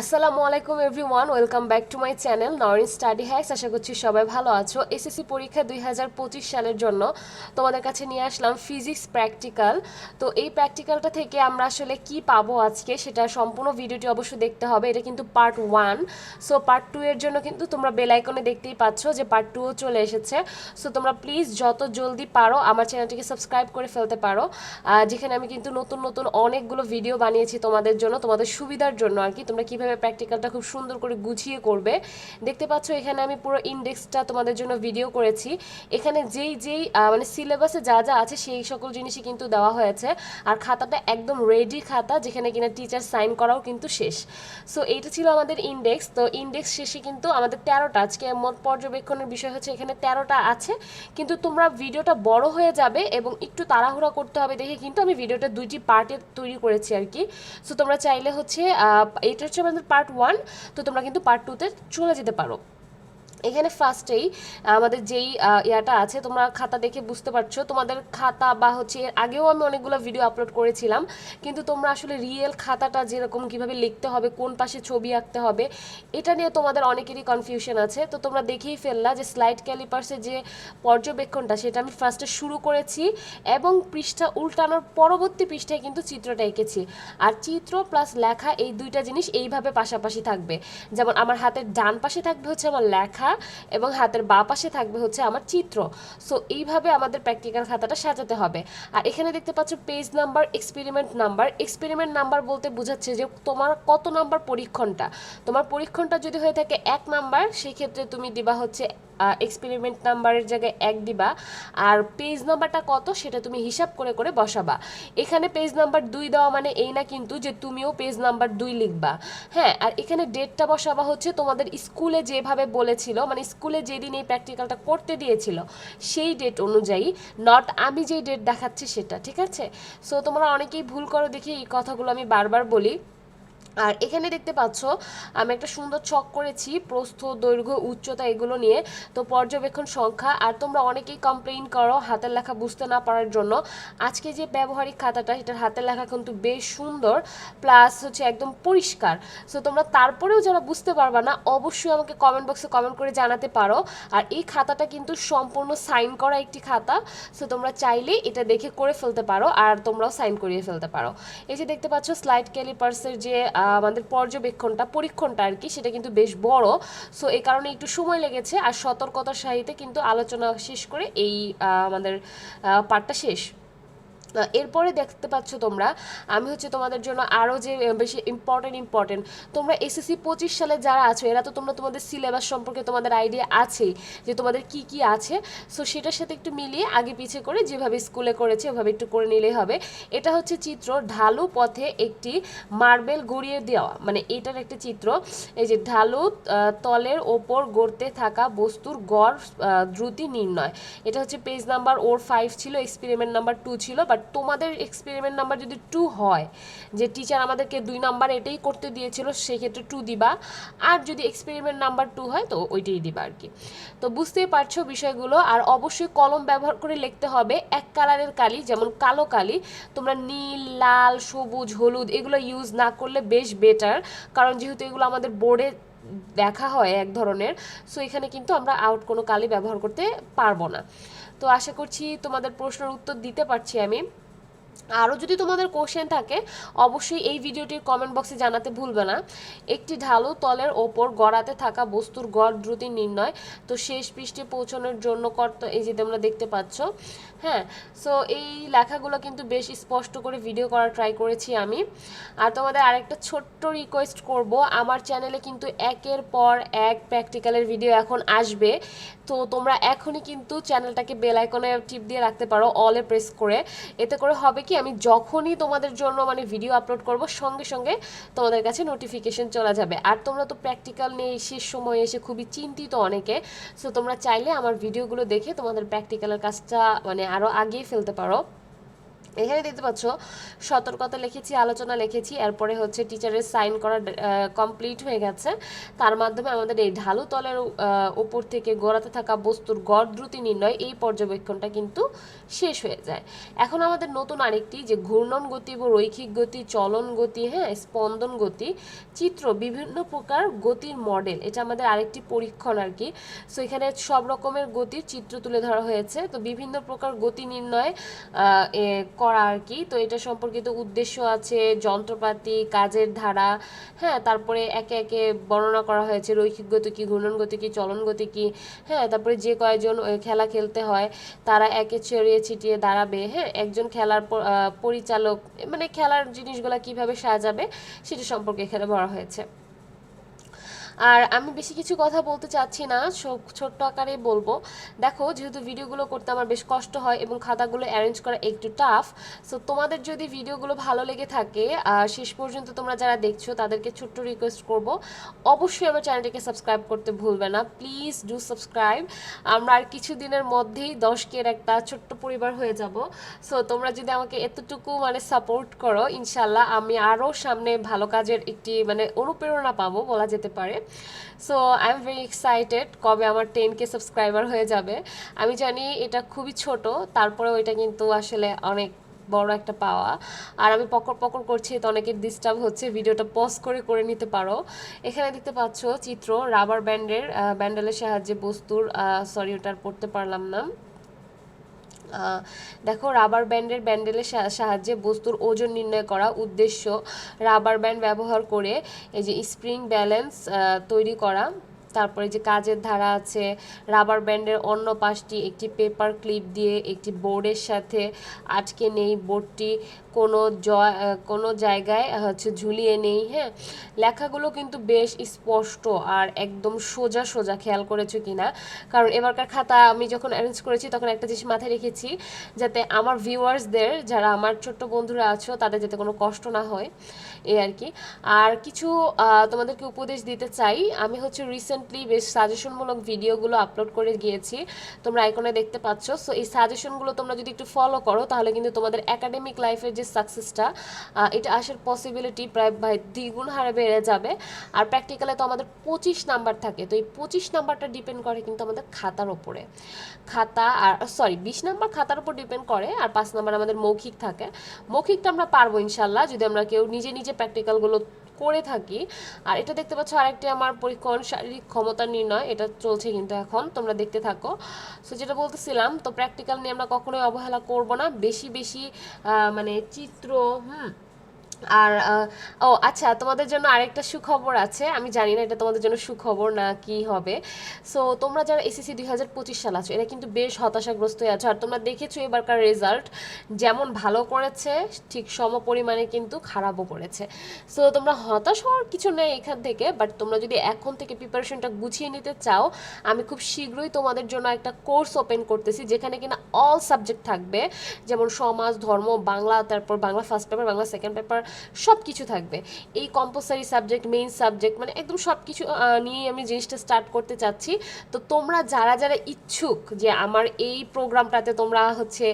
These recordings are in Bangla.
আসসালামু আলাইকুম everyone, welcome back to my channel Norin study hacks. আশা করছি সবাই ভালো আছো। এসএসসি পরীক্ষা দুই হাজার পঁচিশ সালের জন্য তোমাদের কাছে নিয়ে আসলাম ফিজিক্স প্র্যাকটিক্যাল তো এই প্র্যাকটিক্যালটা থেকে আমরা আসলে কি পাবো আজকে সেটা সম্পূর্ণ ভিডিওটি অবশ্যই দেখতে হবে। এটা কিন্তু part one so part two এর জন্য কিন্তু তোমরা বেল আইকনে দেখতেই পাচ্ছ যে পার্ট টুও চলে এসেছে। সো তোমরা প্লিজ যত জলদি পারো আমার চ্যানেলটিকে সাবস্ক্রাইব করে ফেলতে পারো। যেখানে আমি কিন্তু নতুন নতুন অনেকগুলো ভিডিও বানিয়েছি তোমাদের জন্য, তোমাদের সুবিধার জন্য আর কি। তোমরা কীভাবে প্র্যাকটিক্যালটা খুব সুন্দর করে গুছিয়ে করবে। দেখতে পাচ্ছ এখানে আমি পুরো ইন্ডেক্সটা তোমাদের জন্য ভিডিও করেছি। এখানে যেই যেই মানে সিলেবাসে যা যা আছে সেই সকল জিনিসই কিন্তু দেওয়া হয়েছে। আর খাতাটা একদম রেডি খাতা, যেখানে কিনা টিচার সাইন করাও কিন্তু শেষ। সো এইটা ছিল আমাদের ইন্ডেক্স তো ইন্ডেক্স শেষে কিন্তু আমাদের তেরোটা। আজকে মোট পর্যবেক্ষণের বিষয় হচ্ছে এখানে তেরোটা আছে। কিন্তু তোমরা ভিডিওটা বড় হয়ে যাবে এবং একটু তাড়াহুড়া করতে হবে দেখে কিন্তু আমি ভিডিওটা দুইটি পার্টে তৈরি করেছি আর কি। সো তোমরা চাইলে হচ্ছে এটা হচ্ছে পার্ট ওয়ান তো তোমরা কিন্তু পার্ট টুতে চলে যেতে পারো। এখানে ফার্স্টেই আমাদের যেই ইয়াটা আছে, তোমরা খাতা দেখে বুঝতে পারছ। তোমাদের খাতা বা হচ্ছে এর আগেও আমি অনেকগুলো ভিডিও আপলোড করেছিলাম। কিন্তু তোমরা আসলে রিয়েল খাতাটা যেরকম কীভাবে লিখতে হবে, কোন পাশে ছবি আঁকতে হবে, এটা নিয়ে তোমাদের অনেকেরই কনফিউশন আছে। তো তোমরা দেখেই ফেললা যে স্লাইড ক্যালিপার্সের যে পর্যবেক্ষণটা, সেটা আমি ফার্স্টে শুরু করেছি এবং পৃষ্ঠা উল্টানোর পরবর্তী পৃষ্ঠায় কিন্তু চিত্রটা এঁকেছি। আর চিত্র প্লাস লেখা এই দুইটা জিনিস এইভাবে পাশাপাশি থাকবে। যেমন আমার হাতের ডান পাশে থাকবে হচ্ছে আমার লেখা এবং হাতের বা পাশে থাকবে হচ্ছে আমার চিত্র। সো এইভাবে আমাদের প্র্যাকটিক্যাল খাতাটা সাজাতে হবে। আর এখানে দেখতে পাচ্ছ page number experiment number experiment number বলতে বোঝাচ্ছে যে তোমার কত নাম্বার পরীক্ষণটা। তোমার পরীক্ষণটা যদি হয়ে থাকে এক নাম্বার সেই ক্ষেত্রে তুমি দিবা হচ্ছে এক্সপেরিমেন্ট নাম্বারের জায়গায় এক দিবা, আর পেজ নাম্বারটা কত সেটা তুমি হিসাব করে করে বসাবা। এখানে পেজ নাম্বার দুই দেওয়া মানে এই না কিন্তু যে তুমিও পেজ নাম্বার দুই লিখবা। হ্যাঁ আর এখানে ডেটটা বসাবা হচ্ছে তোমাদের স্কুলে যেভাবে বলেছিল মানে স্কুলে যেদিন এই প্র্যাকটিক্যালটা করতে দিয়েছিল, সেই ডেট অনুযায়ী নট আমি যেই ডেট দেখাচ্ছি সেটা, ঠিক আছে? সো তোমরা অনেকেই ভুল করো দেখি এই কথাগুলো আমি বারবার বলি। আর এখানে দেখতে পাচ্ছ, আমি একটা সুন্দর ছক করেছি, প্রস্থ, দৈর্ঘ্য, উচ্চতা এগুলো নিয়ে। তো পর্যবেক্ষণ সংখ্যা, আর তোমরা অনেকেই কমপ্লেইন করো হাতের লেখা বুঝতে না পারার জন্য। আজকে যে ব্যবহারিক খাতাটা, সেটার হাতের লেখা কিন্তু বেশ সুন্দর প্লাস হচ্ছে একদম পরিষ্কার। সো তোমরা তারপরেও যারা বুঝতে পারবা না, অবশ্যই আমাকে কমেন্ট বক্সে কমেন্ট করে জানাতে পারো। আর এই খাতাটা কিন্তু সম্পূর্ণ সাইন করা একটি খাতা। সো তোমরা চাইলে এটা দেখে করে ফেলতে পারো, আর তোমরাও সাইন করিয়ে ফেলতে পারো। এই যে দেখতে পাচ্ছ স্লাইড ক্যালিপার্সের যে আমাদের পর্যবেক্ষণটা, পরীক্ষণটা আর কি, সেটা কিন্তু বেশ বড়। সো এই কারণে একটু সময় লেগেছে আর সতর্কতার সাহিত্যে কিন্তু আলোচনা শেষ করে এই আমাদের পাঠটা শেষ। এরপরে দেখতে পাচ্ছ তোমরা, আমি হচ্ছে তোমাদের জন্য আরও যে বেশি ইম্পর্টেন্ট ইম্পর্টেন্ট তোমরা এসএসসি পঁচিশ সালে যারা আছো, এরা তো তোমরা তোমাদের সিলেবাস সম্পর্কে তোমাদের আইডিয়া আছেই যে তোমাদের কি কি আছে। সো সেটার সাথে একটু মিলিয়ে আগে পিছে করে যেভাবে স্কুলে করেছে, ওভাবে একটু করে নিলেই হবে। এটা হচ্ছে চিত্র ঢালু পথে একটি মার্বেল গড়িয়ে দেওয়া। মানে এটার একটা চিত্র, এই যে ঢালু তলের ওপর গড়তে থাকা বস্তুর গড় দ্রুতি নির্ণয়। এটা হচ্ছে পেজ নাম্বার ওর ফাইভ ছিল এক্সপেরিমেন্ট নাম্বার টু ছিল বাট তোমাদের এক্সপেরিমেন্ট নাম্বার যদি টু হয়, যে টিচার আমাদেরকে দুই নাম্বার এটাই করতে দিয়েছিল, সেক্ষেত্রে টু দিবা। আর যদি এক্সপেরিমেন্ট নাম্বার টু হয়, তো ওইটাই দিবা আর কি। তো বুঝতেই পারছ বিষয়গুলো, আর অবশ্যই কলম ব্যবহার করে লিখতে হবে এক কালারের কালি, যেমন কালো কালি। তোমরা নীল, লাল, সবুজ, হলুদ, এগুলো ইউজ না করলে বেশ বেটার কারণ যেহেতু এগুলো আমাদের বোর্ডে দেখা হয় এক ধরনের সো এখানে কিন্তু আমরা আউট কোনো কালি ব্যবহার করতে পারব না। তো আশা করছি তোমাদের প্রশ্নের উত্তর দিতে পারছি আমি। আরও যদি তোমাদের কোশ্চেন থাকে, অবশ্যই এই ভিডিওটির কমেন্ট বক্সে জানাতে ভুলবে না। একটি ঢালু তলের ওপর গড়াতে থাকা বস্তুর গড় দ্রুতি নির্ণয়, তো শেষ পৃষ্ঠে পৌঁছানোর জন্য কর্ত, এই যে তোমরা দেখতে পাচ্ছ হ্যাঁ সো এই লেখাগুলো কিন্তু বেশ স্পষ্ট করে ভিডিও করার ট্রাই করেছি আমি। আর তোমাদের আরেকটা ছোট্ট রিকোয়েস্ট করব, আমার চ্যানেলে কিন্তু একের পর এক প্র্যাকটিক্যালের ভিডিও এখন আসবে। তো তোমরা এখনই কিন্তু চ্যানেলটাকে বেল আইকনে টিপ দিয়ে রাখতে পারো অলে প্রেস করে। এতে করে হবে কি, আমি যখনই তোমাদের জন্য মানে ভিডিও আপলোড করব, সঙ্গে সঙ্গে তোমাদের কাছে নোটিফিকেশন চলে যাবে। আর তোমরা তো প্র্যাকটিক্যাল নেই শেষ সময় এসে খুবই চিন্তিত অনেকে সো তোমরা চাইলে আমার ভিডিওগুলো দেখে তোমাদের প্র্যাকটিক্যালের কাজটা মানে আরও আগিয়ে ফেলতে পারো। এখানে দেখতে পাচ্ছ, সতর্কতা লিখেছি, আলোচনা লিখেছি, এরপরে হচ্ছে টিচারের সাইন করা কমপ্লিট হয়ে গেছে। তার মাধ্যমে আমাদের এই ঢালু তলের উপর থেকে গোড়াতে থাকা বস্তুর গড় দ্রুতি নির্ণয় এই পর্যবেক্ষণটা কিন্তু শেষ হয়ে যায়। এখন আমাদের নতুন আরেকটি যে ঘূর্ণন গতি বা রৈখিক গতি, চলন গতি হ্যাঁ স্পন্দন গতি, চিত্র বিভিন্ন প্রকার গতির মডেল এটা আমাদের আরেকটি পরীক্ষণ আর কি। সো এখানে সব রকমের গতির চিত্র তুলে ধরা হয়েছে। তো বিভিন্ন প্রকার গতি নির্ণয় করা আর কি। তো এটা সম্পর্কিত উদ্দেশ্য আছে, যন্ত্রপাতি, কাজের ধারা হ্যাঁ তারপরে একে একে বর্ণনা করা হয়েছে, রৈখিক গতি কি ঘূর্ণন গতি কি চলন গতি কি হ্যাঁ তারপরে যে কয়জন ওই খেলা খেলতে হয়, তারা একে ছড়িয়ে ছিটিয়ে দাঁড়াবে হ্যাঁ একজন খেলার পরিচালক মানে খেলার জিনিসগুলো কীভাবে সাজাবে, সেটা সম্পর্কে এখানে বলা হয়েছে। আর আমি বেশি কিছু কথা বলতে চাচ্ছি না ছোট্ট আকারেই বলব। দেখো, যেহেতু ভিডিওগুলো করতে আমার বেশ কষ্ট হয় এবং খাতাগুলো অ্যারেঞ্জ করা একটু টাফ সো তোমাদের যদি ভিডিওগুলো ভালো লেগে থাকে আর শেষ পর্যন্ত তোমরা যারা দেখছ তাদেরকে ছোট্ট রিকোয়েস্ট করব। অবশ্যই আমার চ্যানেলটিকে সাবস্ক্রাইব করতে ভুলবে না। প্লিজ ডু সাবস্ক্রাইব আমরা আর কিছু দিনের মধ্যেই দশকের একটা ছোট্ট পরিবার হয়ে যাব। সো তোমরা যদি আমাকে এতটুকু মানে সাপোর্ট করো ইনশাল্লাহ আমি আরও সামনে ভালো কাজের একটি মানে অনুপ্রেরণা পাবো বলা যেতে পারে। So I am very excited কবে আমার টেন কে সাবস্ক্রাইবার হয়ে যাবে। আমি জানি এটা খুবই ছোট, তারপরেও এটা কিন্তু আসলে অনেক বড় একটা পাওয়া। আর আমি পকর পকর করছি তো অনেকের ডিস্টার্ব হচ্ছে। ভিডিওটা পজ করে করে নিতে পারো। এখানে দেখতে পাচ্ছ চিত্র রাবার ব্যান্ডের ব্যান্ডেলের সাহায্যে বস্তুর সরি ওটা পড়তে পারলাম না। দেখো রাবার ব্যান্ডের ব্যান্ডেলের সাহায্যে বস্তুর ওজন নির্ণয় করা উদ্দেশ্য রাবার ব্যান্ড ব্যবহার করে এই যে স্প্রিং ব্যালেন্স তৈরি করা। তারপরে যে কাজের ধারা আছে রাবার ব্যান্ডের অন্য পাশটি একটি পেপার ক্লিপ দিয়ে একটি বোর্ডের সাথে আটকে নেই। বোর্ডটি কোনো আহ, কোনো জায়গায় হচ্ছে ঝুলিয়ে নেই হ্যাঁ? লেখাগুলো কিন্তু বেশ স্পষ্ট আর একদম সোজা সোজা খেয়াল করেছ কিনা কারণ এবারকার খাতা আমি যখন অ্যারেঞ্জ করেছি তখন একটা জিনিস মাথায় রেখেছি যাতে আমার ভিউয়ার্সদের যারা আমার ছোট্ট বন্ধুরা আছো তাদের যাতে কোনো কষ্ট না হয় এই আর কি। আর কিছু তোমাদেরকে উপদেশ দিতে চাই। আমি হচ্ছে রিসেন্টলি বেশ সাজেশনমূলক ভিডিওগুলো আপলোড করে গিয়েছি, তোমরা আইকনে দেখতে পাচ্ছ। সো এই সাজেশনগুলো তোমরা যদি একটু ফলো করো, তাহলে কিন্তু তোমাদের একাডেমিক লাইফের যে সাকসেসটা এটা আসার পসিবিলিটি প্রায় ভাই দ্বিগুণ হারে বেড়ে যাবে। আর প্র্যাকটিক্যালে তো আমাদের পঁচিশ নাম্বার থাকে, তো এই পঁচিশ নাম্বারটা ডিপেন্ড করে কিন্তু আমাদের খাতার ওপরে। খাতা আর সরি বিশ নাম্বার খাতার উপর ডিপেন্ড করে, আর পাঁচ নাম্বার আমাদের মৌখিক থাকে। মৌখিকটা আমরা পারব ইনশাল্লাহ যদি আমরা কেউ নিজে নিজে প্র্যাকটিক্যালগুলো করে থাকি। আর এটা দেখতে পাচ্ছ, আরেকটি আমার পরীক্ষণ শারীরিক ক্ষমতা নির্ণয়, এটা চলছে কিন্তু এখন, তোমরা দেখতে থাকো। সো যেটা বলতেছিলাম, তো প্র্যাকটিক্যাল নিয়ে আমরা কখনোই অবহেলা করব না। বেশি বেশি মানে চিত্র, হুম আর ও আচ্ছা তোমাদের জন্য আরেকটা সুখবর আছে। আমি জানি না এটা তোমাদের জন্য সুখবর না কি হবে। সো তোমরা যারা এসএসসি দুই হাজার পঁচিশ সাল আছো, এরা কিন্তু বেশ হতাশাগ্রস্ত হয়ে আছো। আর তোমরা দেখেছ এবারকার রেজাল্ট যেমন ভালো করেছে, ঠিক সম পরিমাণে কিন্তু খারাপও করেছে। সো তোমরা হতাশ হওয়ার কিছু নেই এখান থেকে বাট তোমরা যদি এখন থেকে প্রিপারেশনটা গুছিয়ে নিতে চাও, আমি খুব শীঘ্রই তোমাদের জন্য একটা কোর্স ওপেন করতেছি, যেখানে কিনা অল সাবজেক্ট থাকবে। যেমন সমাজ, ধর্ম, বাংলা, তারপর Bangla first paper Bangla second paper সব কিছু থাকবে। এই কম্পালসারি সাবজেক্ট মেইন সাবজেক্ট মানে একদম সব কিছু নিয়েই আমি জিনিসটা স্টার্ট করতে চাচ্ছি। তো তোমরা যারা যারা ইচ্ছুক যে আমার এই প্রোগ্রামটাতে তোমরা হচ্ছে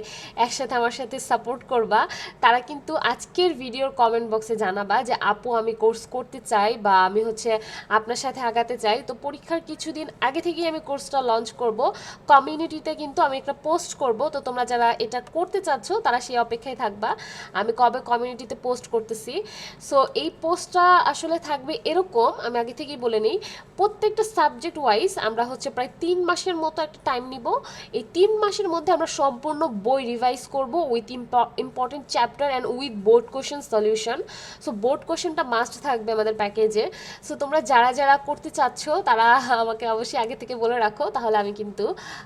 একসাথে আমার সাথে সাপোর্ট করবা, তারা কিন্তু আজকের ভিডিওর কমেন্ট বক্সে জানাবা যে, আপু, আমি কোর্স করতে চাই বা আমি হচ্ছে আপনার সাথে আগাতে চাই। তো পরীক্ষার কিছুদিন আগে থেকেই আমি কোর্সটা লঞ্চ করব। কমিউনিটিতে কিন্তু আমি একটা পোস্ট করব। তো তোমরা যারা এটা করতে চাচ্ছ, তারা সেই অপেক্ষায় থাকবা। আমি কবে কমিউনিটিতে পোস্ট করতেছি। সো এই পোস্টটা আসলে থাকবে এরকম, আমি আগে থেকেই বলে নিই, প্রত্যেকটা সাবজেক্ট ওয়াইজ আমরা হচ্ছে প্রায় তিন মাসের মতো একটা টাইম নিব। এই তিন মাসের মধ্যে আমরা সম্পূর্ণ বই রিভাইজ করব with important chapter and with board question solution so board কোশ্চেনটা মাস্ট থাকবে আমাদের প্যাকেজে সো তোমরা যারা যারা করতে চাচ্ছ, তারা আমাকে অবশ্যই আগে থেকে বলে রাখো, তাহলে আমি কিন্তু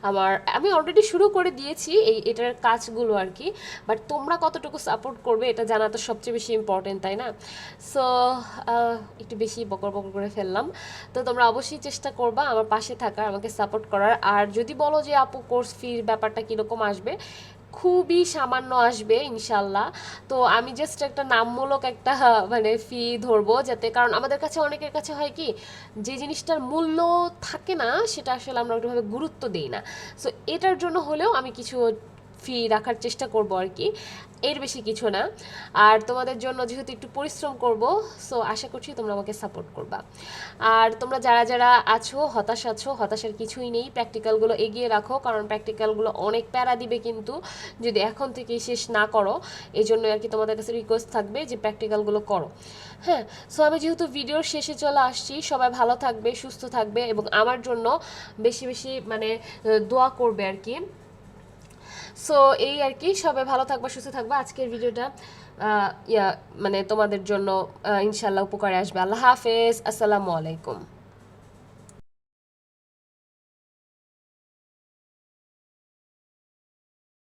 আমার, আমি অলরেডি শুরু করে দিয়েছি এই, এটার কাজগুলো আর কি। বাট তোমরা কতটুকু সাপোর্ট করবে, এটা জানা তো সবচেয়ে বেশি ইম্পর্টেন্ট তাই না? সো একটু বেশি বকর বকর করে ফেললাম। তো তোমরা অবশ্যই চেষ্টা করবা আমার পাশে থাকার, আমাকে সাপোর্ট করার। আর যদি বলো যে আপু কোর্স ফির ব্যাপারটা কীরকম আসবে, খুবই সামান্য আসবে ইনশাল্লাহ তো আমি জাস্ট একটা নামমূলক একটা মানে ফি ধরবো যাতে, কারণ আমাদের কাছে, অনেকের কাছে হয় কি, যে জিনিসটার মূল্য থাকে না, সেটা আসলে আমরা ওইভাবে গুরুত্ব দিই না। সো এটার জন্য হলেও আমি কিছু ফি রাখার চেষ্টা করব আর কি। এর বেশি কিছু না। আর তোমাদের জন্য যেহেতু একটু পরিশ্রম করব সো আশা করছি তোমরা আমাকে সাপোর্ট করবা। আর তোমরা যারা যারা আছো, হতাশ আছো, হতাশার কিছুই নেই প্র্যাকটিক্যালগুলো এগিয়ে রাখো, কারণ প্র্যাকটিক্যালগুলো অনেক প্যারা দিবে কিন্তু যদি এখন থেকেই শেষ না করো এই জন্য আর কি তোমাদের কাছে রিকোয়েস্ট থাকবে যে প্র্যাকটিক্যালগুলো করো। হ্যাঁ সো আমি যেহেতু ভিডিওর শেষে চলে আসছি, সবাই ভালো থাকবে, সুস্থ থাকবে এবং আমার জন্য বেশি বেশি মানে দোয়া করবে আর কি। সো এই আর কি, সবাই ভালো থাকবা, সুস্থ থাকবা। আজকের ভিডিওটা ইয়া মানে তোমাদের জন্য ইনশাল্লাহ উপকারে আসবে। আল্লাহ হাফেজ, আসসালামু আলাইকুম।